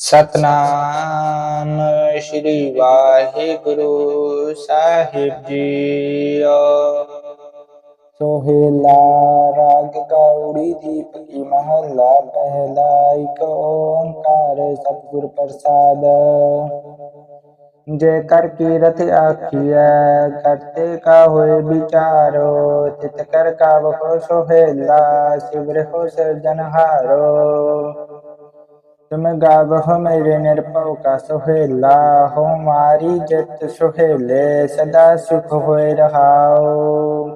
ਸਤਨਾਮ ਸ੍ਰੀ ਵਾਹਿਗੁਰੂ ਸਾਹਿਬ ਜੀਓ। ਸੋਹਿਲਾ ਰਾਗ ਕੌੜੀ ਦੀਪਕੀ ਮਹੱਲਾ, ਪਹਿਲਾ ਇਕ ਓੰਕਾਰ ਸਤਿਗੁਰ ਪ੍ਰਸਾਦ। ਜੇ ਕਰ ਕੀਰਤ ਆਖੀਐ, ਕਰਤੇ ਕਾ ਹੋਏ ਵਿਚਾਰੋ, ਤਿਤ ਕਰ ਕਾ ਬਖੋ ਸੋਹਿਲਾ, ਸਿਵਰ ਹੋ ਸਿਰਜਨਹਾਰੋ ਤੁਮ ਗਾਵਹੁ ਮੇਰੇ ਨਿਰਭਉ ਕਾ ਸੁਹੇਲਾ, ਹੋ ਮਾਰੀ ਜਿਤ ਸੁਹੇਲੇ, ਸਦਾ ਸੁਖ ਹੋਏ ਰਹਾਉ।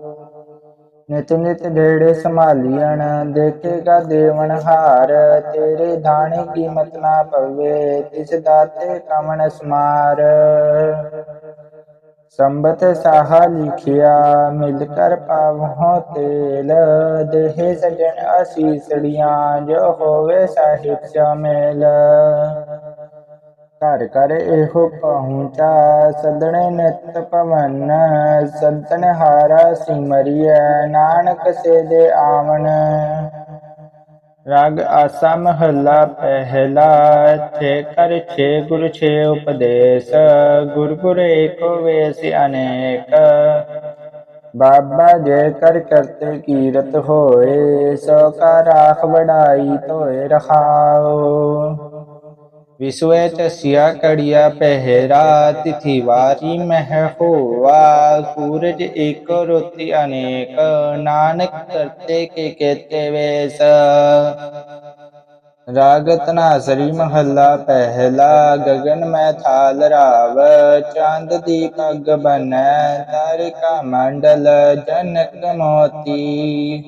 ਨਿਤ ਨਿਤ ਢੇੜੇ ਸੰਭਾਲੀਣ ਦੇਖੇਗਾ ਦੇਵਨ ਹਾਰ, ਤੇਰੇ ਦਾਣੇ ਕੀਮਤ ਨਾ ਪਵੇ, ਤਿਸ ਦਾਤੇ ਕਮਣ ਸਮਾਰ ਸੰਬਤ ਸਾਹਾ ਲਿਖਿਆ, ਮਿਲ ਕਰ ਪਾਵਹੁ ਤੇਲ, ਦੇਹ ਸਜਣ ਅਸੀਸੜੀਆਂ ਜੋ ਹੋਵੇ ਸਾਹਿਬ ਸ਼ਾਮਿਲ। ਘਰ ਘਰ ਇਹੋ ਪਹੁੰਚਾ ਸਦਣੇ ਨਿਤ ਪਵਨ ਸੰਤਨ ਹਾਰਾ ਸਿਮਰਿਐ, ਨਾਨਕ ਸੇ ਦੇ ਆਵਣ। ਰਾਗ ਆਸਾ ਮਹੱਲਾ ਪਹਿਲਾ, ਛੇ ਕਰ ਛੇ ਗੁਰ, ਛੇ ਉਪਦੇਸ਼, ਗੁਰ ਗੁਰ ਏਕੋ ਵੇਸ ਅਨੇਕ। ਬਾਬਾ ਜੇ ਕਰ ਕਰਤੇ ਕੀਰਤ ਹੋਏ, ਸੋ ਕਾ ਰਾਖ ਬੜਾਈ ਧੋਏ ਰਖਾਓ। ਵਿਸਵੇ ਤਸਿਆ ਕੜਿਆ ਪਹਿਰਾ ਤਿਥੀ ਵਾਰੀ ਮਹਿ ਹੋਆ ਸੂਰਜ ਏਕ ਰੋਤੀ ਅਨੇਕ ਨਾਨਕ ਕਰਤੇ ਕੇ ਕੇਤੇ ਵੇਸ ਰਾਗ ਤਨਾਸਰੀ ਮਹੱਲਾ ਪਹਿਲਾ ਗਗਨ ਮੈਂ ਥਾਲ ਰਾਵ ਚੰਦ ਦੀ ਪੱਗ ਬਨੈ ਤਾਰਿਕਾ ਮੰਡਲ ਜਨਕ ਮੋਤੀ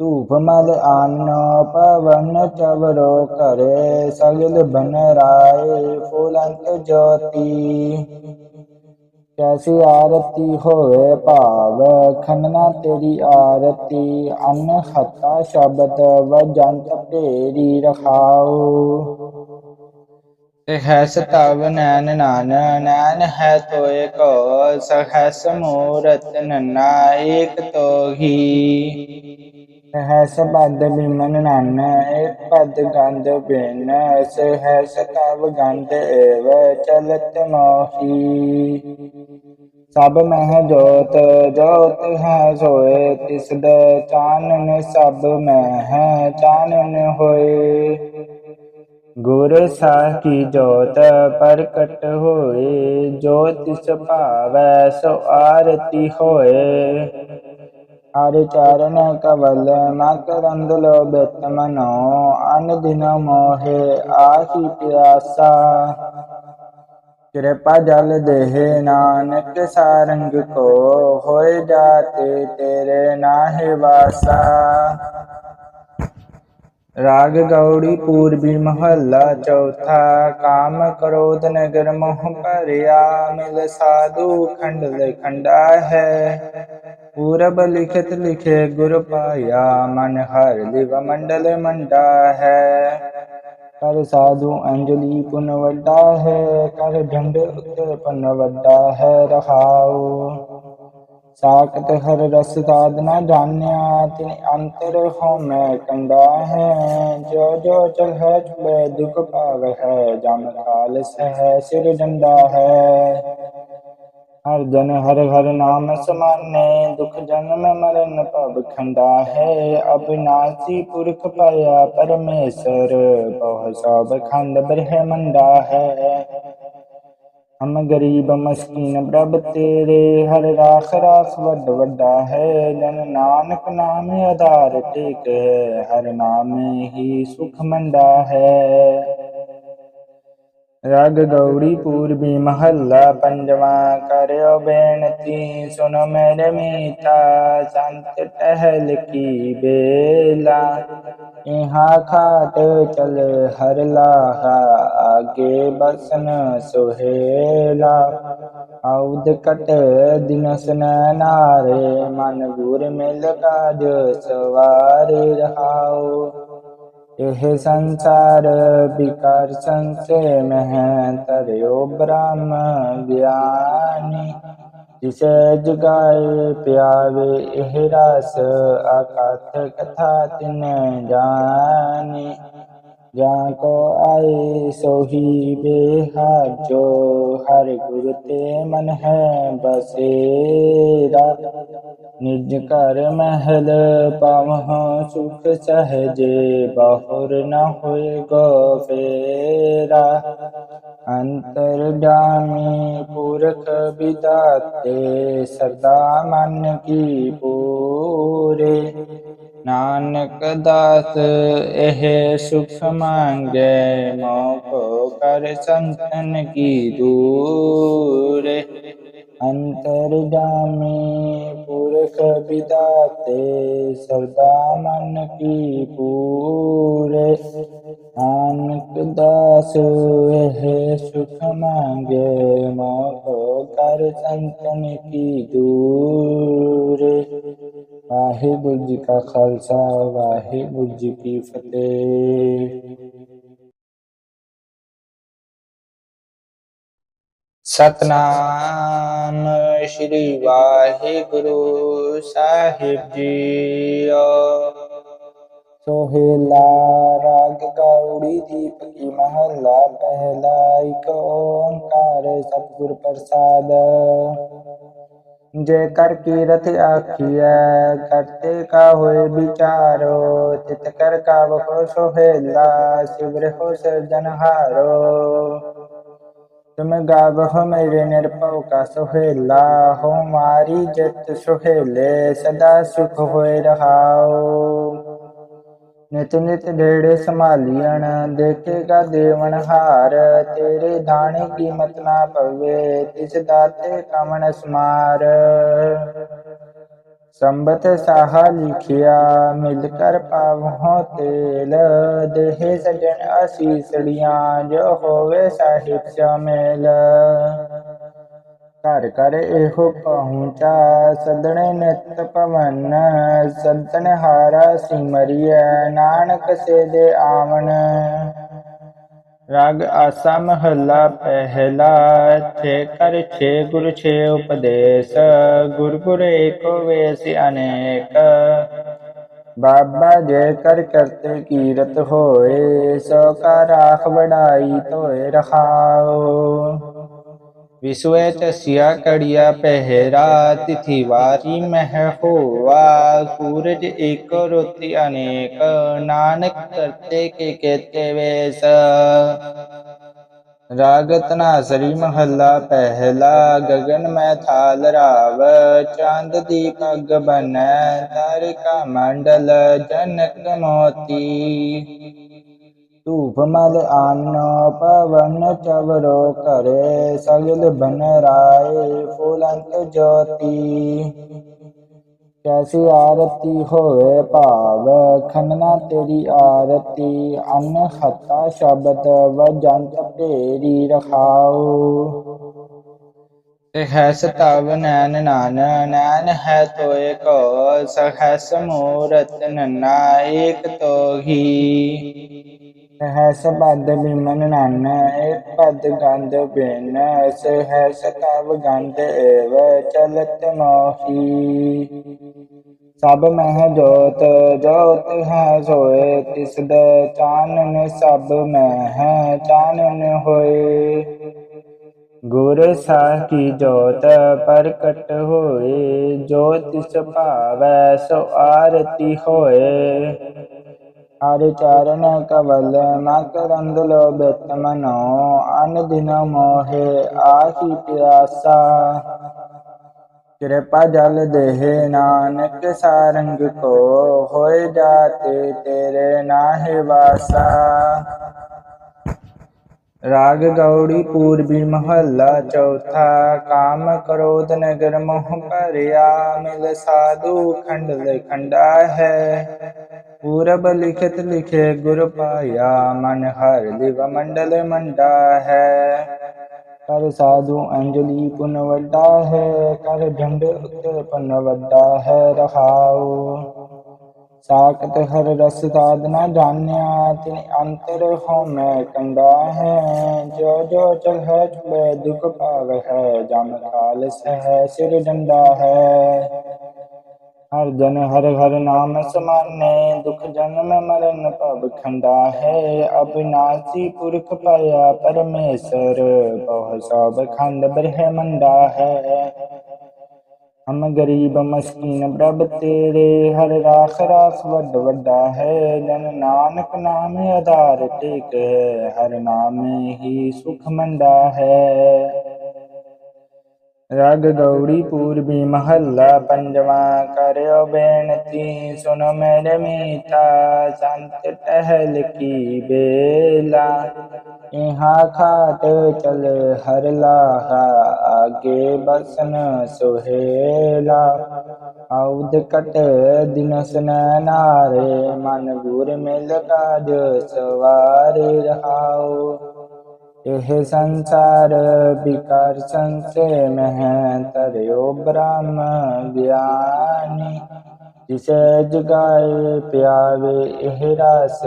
ਧੂਪ ਮਲ ਆਨ ਪਵਨ ਚਵਰੋ ਕਰੇ ਸਗਲ ਬਨ ਰਾਏ ਫੁਲੰਤ ਜੋਤੀ। ਕੈਸੀ ਆਰਤੀ ਹੋਵੇ ਭਾਵ ਖੰਨਾ ਤੇਰੀ ਆਰਤੀ, ਅਨ ਹੱਤਾ ਸ਼ਬਦ ਵਜੰਤ ਭੇਰੀ ਰਖਾਓ ਸਹਸ ਤਵ ਨੈਨ ਨਾਨ ਨੈਨ ਹੈ ਤੋਏ ਕੋ ਸਹਸ ਮੂਰਤ ਨਨਾ ਏਕ ਤੋਹੀ। ਸਹਸ ਬਦ ਬਿਮਨ ਨਨ ਏਕ ਪਦ ਗੰਧ ਬਿਨ ਸਹਸ ਤਵ ਗੰਧ, ਏਵ ਚਲਤ ਮੋਹੀ। ਸਭ ਮਹਿ ਜੋਤ ਜੋਤ ਹੈ ਸੋਏ ਤਿਸ ਦੇ ਚਾਨਣ ਸਭ ਮਹਿ, ਚਾਨਣ ਹੋਏ। ਗੁਰ ਸਾਹ ਕੀ ਜੋਤ, ਪ੍ਰਗਟ ਹੋਏ, ਜੋ ਤਿਸ ਭਾਵੈ ਸੋ ਆਰਤੀ ਹੋਏ। ਹਰਿ ਚਰਨ ਕਵਲ ਮਕਰੰਦ ਲੋਭਿਤ ਮਨੋ, ਅਨ ਦਿਨ ਮੋਹਿ ਆਹੀ ਪਿਆਸਾ। ਕਿਰਪਾ ਜਲ ਦੇਹ ਨਾਨਕ ਸਾਰੰਗ ਕੋ ਹੋਏ ਜਾਤੇ ਤੇਰੇ ਨਾਹਿ ਵਾਸਾ। ਰਾਗ ਗੌੜੀ ਪੂਰਬੀ ਮਹੱਲਾ ਚੌਥਾ, ਕਾਮ ਕਰੋਧ ਨਗਰ ਮੋਹ ਭਰਿਆ, ਮਿਲ ਸਾਧੂ ਖੰਡ ਖੰਡਾ ਹੈ। ਪੂਰਬ ਲਿਖਤ ਲਿਖੇ ਗੁਰ ਪਾਇਆ, ਮਨ ਹਰ ਦਿਵ ਮੰਡਲ ਮੰਡਾ ਹੈ। ਕਰ ਸਾਧੂ ਅੰਜਲੀ ਪੁਨ ਵੱਡਾ ਹੈ, ਕਰ ਢੰਡ ਉਤੇ ਪੁਨ ਵੱਡਾ ਹੈ ਰਹਾਉ। ਸਾਖਤ ਹਰ ਰਸ ਸਾਧਨਾ ਜਾਣਿਆ, ਤਿਨ ਅੰਤਰ ਹੋ ਕੰਡਾ ਹੈ। ਜੋ ਜੋ ਚਲ ਹੈ ਛੁੜੇ ਦੁਖ ਪਾਵ ਹੈ ਜਮ ਕਾਲ ਸਹਿ ਸਿਰ ਡੰਡਾ ਹੈ। ਹਰ ਜਨ ਹਰ ਹਰ ਨਾਮ ਸਮਾਨੇ, ਦੁਖ ਜਨਮ ਮਰਨ ਭਵ ਖੰਡਾ ਹੈ ਅਬਿਨਾਸੀ ਪੁਰਖ ਪਾਇਆ ਪਰਮੇਸ਼ਰ, ਬਹੁ ਸਭ ਖੰਡ ਬ੍ਰਹਮੰਡਾ ਹੈ ਹਮ ਗਰੀਬ ਮਸਕੀਨ ਪ੍ਰਭ ਤੇਰੇ, ਹਰ ਰਾਖ ਰਾਖ ਵੱਡ ਵੱਡਾ ਹੈ ਜਨ ਨਾਨਕ ਨਾਮ ਆਧਾਰ ਟੇਕ ਹੈ, ਹਰ ਨਾਮ ਹੀ ਸੁਖ ਮੰਡਾ ਹੈ ਰਾਗ ਗੌੜੀ ਪੂਰਬੀ ਮਹੱਲਾ ਪੰਜਵਾ ਕਰਿਓ ਬੇਨਤੀ ਸੁਨੋ ਮੇਰੇ ਮੀਤਾ, ਸੰਤ ਟਹਿਲ ਕੀ ਬੇਲਾ। ਇਹਾਂ ਖਾਟ ਚਲ ਹਰ ਲਾਹਾ, ਆਗੇ ਬਸਨ ਸੁਹੇਲਾ। ਆਉਦ ਕਟ ਦਿਨਸ ਨਾਰੇ ਮਨ ਗੁਰ ਮਿਲ ਕਾਜ ਸਵਾਰੇ ਰਹਾਉ एह संसार वर्षय मह तर्ो ब्रह्म ज्ञानी। जिसे जगाए प्यावे प्याव एरस अकाथ कथा तिन जानी। ਜਾਂ ਕੋ ਆਏ ਸੋਹੀ ਬੇਹਾਜੋ ਹਰ ਗੁਰ ਤੇ ਮਨ ਹੈ ਬਸੇਰਾ। ਨਿਜ ਘਰ ਮਹਿਲ ਪਾਵਹੁ ਸੁਖ ਸਹਜੇ ਬਾਹੁਰ ਨ ਹੋਏ ਗੋ ਫੇਰਾ। ਅੰਤਰ ਜਾਮੀ ਪੁਰਖ ਵਿਦਾਤੇ ਸਰਦਾ ਮਨ ਕੀ ਪੂਰੇ। ਨਾਨਕ ਦਾਸ, ਇਹ ਸੁਖ ਮੰਗੇ, ਮੋਕੋ ਕਰ ਸੰਤਨ ਕੀ ਦੂਰੇ। ਅੰਤਰ ਜਾਮੀ ਪੁਰਖ ਵਿਦਾਤੇ, ਸਰਦਾ ਮਨ ਕੀ ਪੂਰੇ। ਨਾਨਕ ਦਾਸ, ਇਹ ਸੁਖ ਮੰਗੇ ਮੋਹ ਕਰ ਸੰਤਨ ਕੀ ਦੂਰ। ਵਾਹਿਗੁਰੂ ਜੀ ਕਾ ਖਾਲਸਾ, ਵਾਹਿਗੁਰੂ ਜੀ ਕੀ ਫਤਿਹ। ਸਤਨਾਮ ਸ਼੍ਰੀ ਵਾਹਿਗੁਰੂ ਸਾਹਿਬ ਜੀ ਸੋਹਿਲਾ ਰਾਗ ਗੌੜੀ ਦੀਪਕੀ ਮਹੱਲਾ, ਪਹਿਲਾ ਓੰਕਾਰ ਸਤਿਗੁਰ ਪ੍ਰਸਾਦ। ਜੇ ਕਰ ਕੀਰਤ ਆਖੀਐ, ਕਰਤੇ ਕਾ ਹੋਏ ਵਿਚਾਰੋ, ਤਿਤ ਕਰ ਕਾ ਬਖੋ ਸੋਹਿਲਾ ਸਿਵਰ ਹੋ ਸਿਰਜਨਹਾਰੋ ਤੁਮ ਗਾਵਹੁ ਮੇਰੇ ਨਿਰਭਉ ਕਾ ਸੁਹੇਲਾ ਹੋ ਮਾਰੀ ਜਿਤ ਸੁਹੇਲੇ, ਸਦਾ ਸੁਖ ਹੋਏ ਰਹਾਉ ਨਿਤ ਨਿਤ ਡੇੜੇ ਸੰਭਾਲੀਣ ਦੇਖੇਗਾ ਦੇਵਨ ਹਾਰ, ਤੇਰੇ ਦਾਣੇ ਕੀਮਤ ਨਾ ਪਵੇ, ਤਿਸ ਦਾਤੇ ਕਮਨ ਸਮਾਰ। ਸੰਬਤ ਸਾਹਾ ਲਿਖਿਆ, ਮਿਲ ਕਰ ਪਾਵਹੁ ਤੇਲ, ਦੇਹ ਸਜਣ ਅਸੀਸੜੀਆਂ ਜੋ ਹੋਵੇ ਸਾਹਿਬ ਮੇਲ ਘਰ ਘਰ ਇਹੋ ਪਹੁੰਚਾ ਸਦਣੇ ਨਿਤ ਪਵਨ ਸੰਤਨ ਹਾਰਾ ਸਿਮਰਿਐ, ਨਾਨਕ ਸੇ ਦੇ ਆਵਣ। ਰਾਗ ਆਸਾ ਮਹੱਲਾ ਪਹਿਲਾ, ਛੇ ਕਰ ਛੇ ਗੁਰ, ਛੇ ਉਪਦੇਸ਼, ਗੁਰ ਗੁਰ ਏਕੋ ਵੇਸ ਅਨੇਕ। ਬਾਬਾ ਜੇ ਕਰ ਕਰਤੇ ਕੀਰਤ ਹੋਏ, ਸੋ ਕਾ ਰਾਖ ਵਡਾਈ ਧੋਏ ਰਖਾਓ। ਵਿਸਵੇ ਚਸਿਆ ਕੜਿਆ ਪਹਿਰਾ, ਤਿਥੀ ਵਾਰੀ ਮਹਿ ਹੋਆ ਸੂਰਜ ਏਕ ਰੋਤੀ ਅਨੇਕ, ਨਾਨਕ ਕਰਤੇ ਕੇ ਕੇਤੇ ਵੇਸ। ਰਾਗ ਤਨਾਸਰੀ ਮਹੱਲਾ ਪਹਿਲਾ, ਗਗਨ ਮੈਂ ਥਾਲ ਰਾਵ, ਚੰਦ ਦੀ ਪੱਗ ਬਨੈ, ਤਾਰਿਕਾ ਮੰਡਲ ਜਨਕ ਮੋਤੀ। ਧੂਪ ਮਲ ਆਨੋ, ਪਵਨ ਚਵਰੋ ਕਰੇ ਸਗਲ ਬਨ ਰਾਏ, ਫੁਲੰਤ ਜੋਤੀ। ਕੈਸੀ ਆਰਤੀ ਹੋਵੇ ਭਾਵ ਖੰਨਾ ਤੇਰੀ ਆਰਤੀ, ਅਨ ਹੱਤਾ ਸ਼ਬਦ ਵਜੰਤ ਭੇਰੀ ਰਖਾਉ ਸਹਸ ਤਵ ਨੈਨ ਨਾਨ ਨੈਨ ਹੈ ਤੋਏ ਕੋ ਸਹਸ ਮੂਰਤ ਨਨਾ ਏਕ ਤੋਹੀ। ਸਹਸ ਬਦ ਬਿਮਨ ਨਨ ਏਕ ਪਦ ਗੰਧ ਬਿਨ ਸਹਸ ਤਵ ਗੰਧ ਏਵ, ਚਲਤ ਮੋਹੀ ਸਭ ਮਹਿ ਜੋਤ ਜੋਤ ਹੈ ਸੋਏ ਤਿਸ ਦੇ ਚਾਨਨ ਸਭ ਮੈਂ ਚਾਨਣ ਹੋਏ। ਗੁਰ ਸਾਹ ਕੀ ਜੋਤ ਪ੍ਰਕਟ ਹੋਏ, ਜੋ ਤਿਸ ਭਾਵੈ ਸੋ ਆਰਤੀ ਹੋਏ। ਹਰਿ ਚਰਨ ਕਵਲ ਮਕਰੰਦ ਲੋਭਿਤ ਮਨੋ, ਅਨ ਦਿਨ ਮੋਹਿ ਆਹੀ ਪਿਆਸਾ। ਕਿਰਪਾ ਜਲ ਦੇਹ ਨਾਨਕ ਸਾਰੰਗ ਕੋ ਹੋਏ ਜਾਤੇ ਤੇਰੇ ਨਾਹਿ ਵਾਸਾ। ਰਾਗ ਗੌੜੀ ਪੂਰਬੀ ਮਹੱਲਾ ਚੌਥਾ, ਕਾਮ ਕਰੋਧ ਨਗਰ ਮੋਹ ਭਰਿਆ, ਮਿਲ ਸਾਧੂ ਖੰਡ ਲਖੰਡਾ ਹੈ। ਪੂਰਬ ਲਿਖਤ ਲਿਖੇ ਗੁਰ ਪਾਇਆ ਮਨ ਹਰ ਦਿਵ ਮੰਡਲ ਮੰਡਾ ਹੈ ਕਰ ਸਾਧੂ ਅੰਜਲੀ ਪੁਨ ਵੱਡਾ ਹੈ ਕਰ ਢੰਡ ਉਤੇ ਪਨ ਵੱਡਾ ਹੈ ਰਹਾਉ ਸਾਖਤ ਹਰ ਰਸ ਸਾਧਨਾ ਜਾਣਿਆ ਤਿਨ ਅੰਤਰ ਹੋ ਕੰਡਾ ਹੈ ਜੋ ਜੋ ਚਲਹਿ ਚੁਲੇ ਦੁਖ ਭਾਵ ਹੈ ਜਮ ਕਾਲ ਸਹਿ ਸਿਰ ਡੰਡਾ ਹੈ ਹਰ ਜਨ ਹਰ ਹਰ ਨਾਮ ਸਮਾਨੇ, ਦੁਖ ਜਨਮ ਮਰਨ ਭਵ ਖੰਡਾ ਹੈ ਅਬਿਨਾਸੀ ਪੁਰਖ ਪਾਇਆ ਪਰਮੇਸ਼ਰ, ਬਹੁ ਸਭ ਖੰਡ ਬ੍ਰਹਮੰਡਾ ਹੈ ਹਮ ਗਰੀਬ ਮਸਕੀਨ ਪ੍ਰਭ ਤੇਰੇ, ਹਰ ਰਾਖ ਰਾਖ ਵੱਡ ਵੱਡਾ ਹੈ ਜਨ ਨਾਨਕ ਨਾਮ ਆਧਾਰ ਟੇਕ ਹੈ, ਹਰ ਨਾਮ ਹੀ ਸੁਖ ਮੰਡਾ ਹੈ ਰਗ ਗੌੜੀ ਪੂਰਬੀ ਮਹੱਲਾ ਪੰਜਵਾ ਕਰਿਓ ਬੇਨਤੀ ਸੁਨ ਮੇਰੇ ਮੀਤਾ, ਸੰਤ ਟਹਿਲ ਕੀ ਬੇਲਾ। ਇਹਾ ਖਾਟ ਚਲ ਹਰ ਲਾਹਾ, ਆਗੇ ਬਸਨ ਸੁਹੇਲਾ। ਆਉਦ ਕਟ ਦਿਨਸ ਨਾਰੇ ਮਨ ਗੁਰ ਮਿਲ ਕਾਜ ਸਵਾਰੇ ਰਹਾਓ। ਇਹ ਸੰਸਾਰ ਵਿਕਾਰ ਸੰਸੇ ਮਹਿ ਤਰਿਓ ਬ੍ਰਹਮ ਗਿਆਨੀ। ਜਿਸੇ ਜਗਾਏ ਪਿਆਵੇ ਇਹ ਰਸ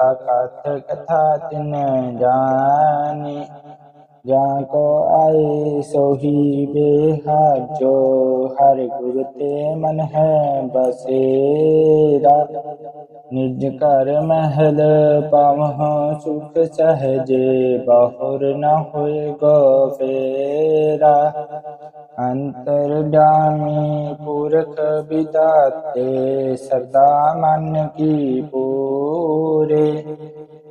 ਆਕਥ ਕਥਾ ਤਿਨ ਜਾਨੀ। ਜਾਂ ਕੋ ਆਏ ਸੋਹੀ ਬੇਹਾ ਜੋ ਹਰ ਗੁਰ ਤੇ ਮਨ ਹੈ ਬਸੇਰਾ ਨਿਜ ਘਰ ਮਹਿਲ ਪਾਵਹੁ ਸੁਖ ਸਹਜੇ ਬਾਹੁਰ ਨ ਹੋਏ ਗੋ ਫੇਰਾ। ਅੰਤਰ ਜਾਮੀ ਪੁਰਖ ਵਿਦਾਤੇ ਸਦਾ ਮਨ ਕੀ ਪੂਰੇ।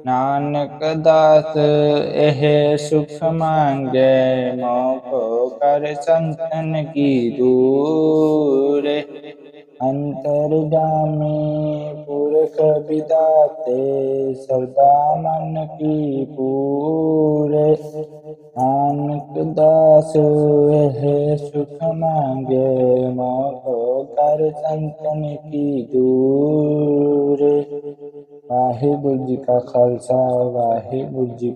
ਨਾਨਕ ਦਾਸ, ਇਹ ਸੁਖ ਮੰਗੇ ਮੋਕੋ ਕਰ ਸੰਤਨ ਕੀ ਦੂਰੇ। ਅੰਤਰ ਪੁਰਖ ਵਿਦਾਤੇ ਸਰਦਾ ਮਨ ਕੀ ਪੂਰੇ। ਨਾਨਕ ਦਾਸ ਇਹ ਸੁਖ ਮੰਗੇ, ਮੋਹ ਕਰ ਸੰਤਨ ਕੀ ਦੂਰੇ। ਵਾਹਿਗੁਰੂ ਜੀ ਕਾ ਖਾਲਸਾ, ਵਾਹਿਗੁਰੂ ਜੀ ਕੀ